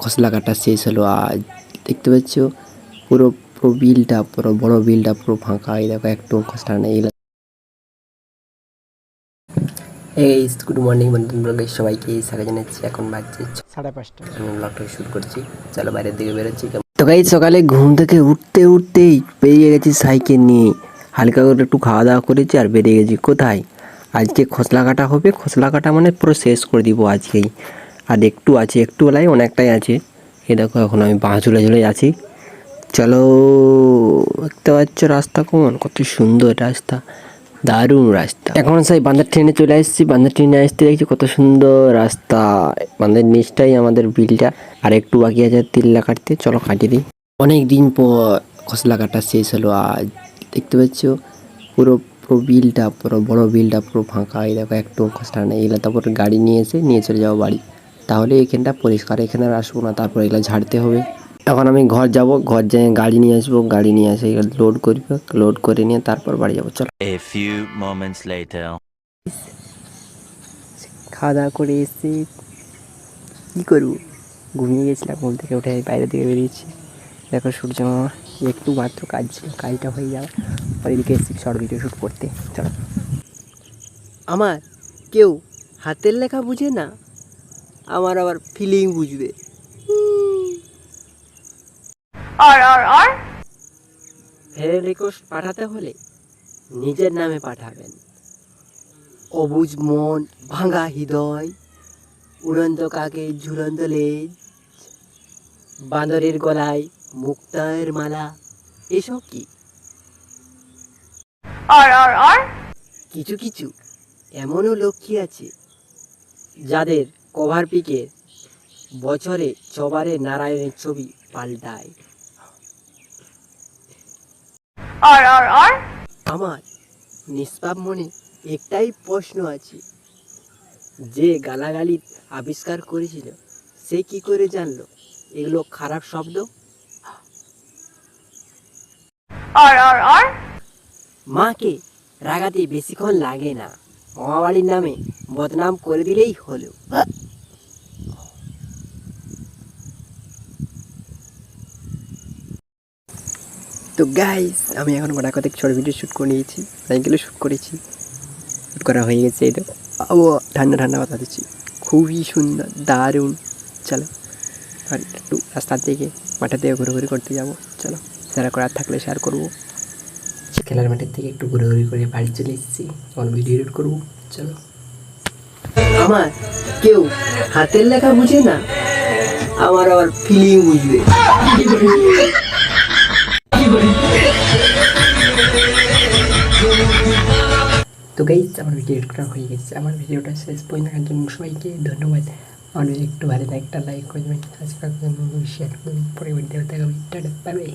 খসলা কাটা শেষ হলো আজ দেখতে পাচ্ছ? পুরো পুরো বিলটা পুরো বড় বিলটা পুরো ফাঁকা। এই দেখো একটু খসলা নেই এই গুড মর্নিং বন্ধু ব্লগে সবাইকে স্বাগত জানাচ্ছি। এখন বাজছে সাড়ে পাঁচটা। আমি ব্লগটা শুট করছি। চলো বাইরের দিকে বেরোচ্ছি। তো গাই সকালে ঘুম থেকে উঠতে উঠতেই বেরিয়ে গেছি সাইকেল নিয়ে। হালকা করে একটু খাওয়া দাওয়া করেছি আর বেরিয়ে গেছি। কোথায়? আজকে খসলা কাটা হবে। খসলা কাটা মানে পুরো শেষ করে দিব আজকেই। আর একটু আছে একটু বেলায় অনেকটাই আছে। এ দেখো, এখন আমি বাঁ ঝুলে ঝুলে আছি চলো, দেখতে পাচ্ছ রাস্তা কোন কত সুন্দর রাস্তা, দারুণ রাস্তা। এখন সেই বান্দার ট্রেনে চলে আসছি বান্দার ট্রেনে আসতে দেখছি কত সুন্দর রাস্তা। বাঁধের নিচটাই আমাদের বিলটা। আর একটু বাকি আছে তিল্লা কাটতে চলো, কাটিয়ে দিই। অনেক দিন পর খসলা কাটা শেষ হলো আজ। দেখতে পাচ্ছ, পুরো পুরো বিলটা, পুরো বড় বিলটা পুরো ফাঁকা। এই দেখো একটু খসলা নেই। এগুলো তারপর গাড়ি নিয়ে এসে নিয়ে চলে যাব বাড়ি। তাহলে এখানটা পরিষ্কার এখানে আর আসব না তারপর এগুলো ঝাড়তে হবে। এখন আমি ঘর যাব ঘর যেয়ে গাড়ি নিয়ে আসব গাড়ি নিয়ে এসে লোড করবে লোড করে নিয়ে তারপর বাড়ি যাব চলো। Moments later. খাওয়া দাওয়া করে এসে কী করব? ঘুমিয়ে গেছিলাম ঘুম থেকে উঠে বাইরে দিকে বেরিয়েছি। দেখো সূর্য মামা একটু মাত্র কাজ ছিল কাজটা হয়ে যাবে ওইদিকে এসেছি শর্ট ভিডিও শ্যুট করতে। চলো। আমার কেউ হাতের লেখা বুঝে না। আমার আবার ফিলিং বুঝবে। ফ্রেন্ড রিকোয়েস্ট পাঠাতে হলে নিজের নামে পাঠাবেন। অবুজ মন ভাঙা হৃদয় উড়ন্ত কাকে ঝুলন্ত লেজ বাঁদরের গলায় মুক্তায়ের মালা এসব কি? কিছু কিছু এমনও লক্ষ্মী আছে যাদের কভার পিকে বছরে ছবারে নারায়ণের ছবি পাল্টায়। আমার নিষ্পাপ মনে একটাই প্রশ্ন আছে। যে গালাগালি আবিষ্কার করেছিল সে কি করে জানলো? এগুলো খারাপ শব্দ? মাকে রাগাতে বেশিক্ষণ লাগে না। মামাবাড়ির নামে বদনাম করে দিলেই হলো। তো গাইস আমি এখন গোটা কতক ছোট ভিডিও শ্যুট করে নিয়েছি সাইকেলে শ্যুট করেছি। শ্যুট করা হয়ে গেছে তো। ও ঠান্ডা ঠান্ডা কথা দিচ্ছি। খুবই সুন্দর, দারুণ। চলো, আর একটু রাস্তার দিকে, মাঠের দিকে ঘুরে ঘুরে করতে যাব। চলো শেয়ার করার থাকলে শেয়ার করব। খেলার মাঠের থেকে একটু ঘুরে ঘুরে করে বাড়ি চলে এসেছি। আমার ভিডিও এডিট করব। চলো। আমার কেউ হাতের লেখা বুঝে না, আমার আবার ফিলিং বুঝবে। তো গাইজ আমার ভিডিও এডিট করা হয়ে গেছে। আমার ভিডিওটা শেষ পর্যন্ত দেখার জন্য সবাইকে ধন্যবাদ। আমার একটু ভালো একটা লাইক করে দেবেন সাবস্ক্রাইব করে দেবেন শেয়ার করবেন পরে ভিডিও দেখাবেন টাটা বাই বাই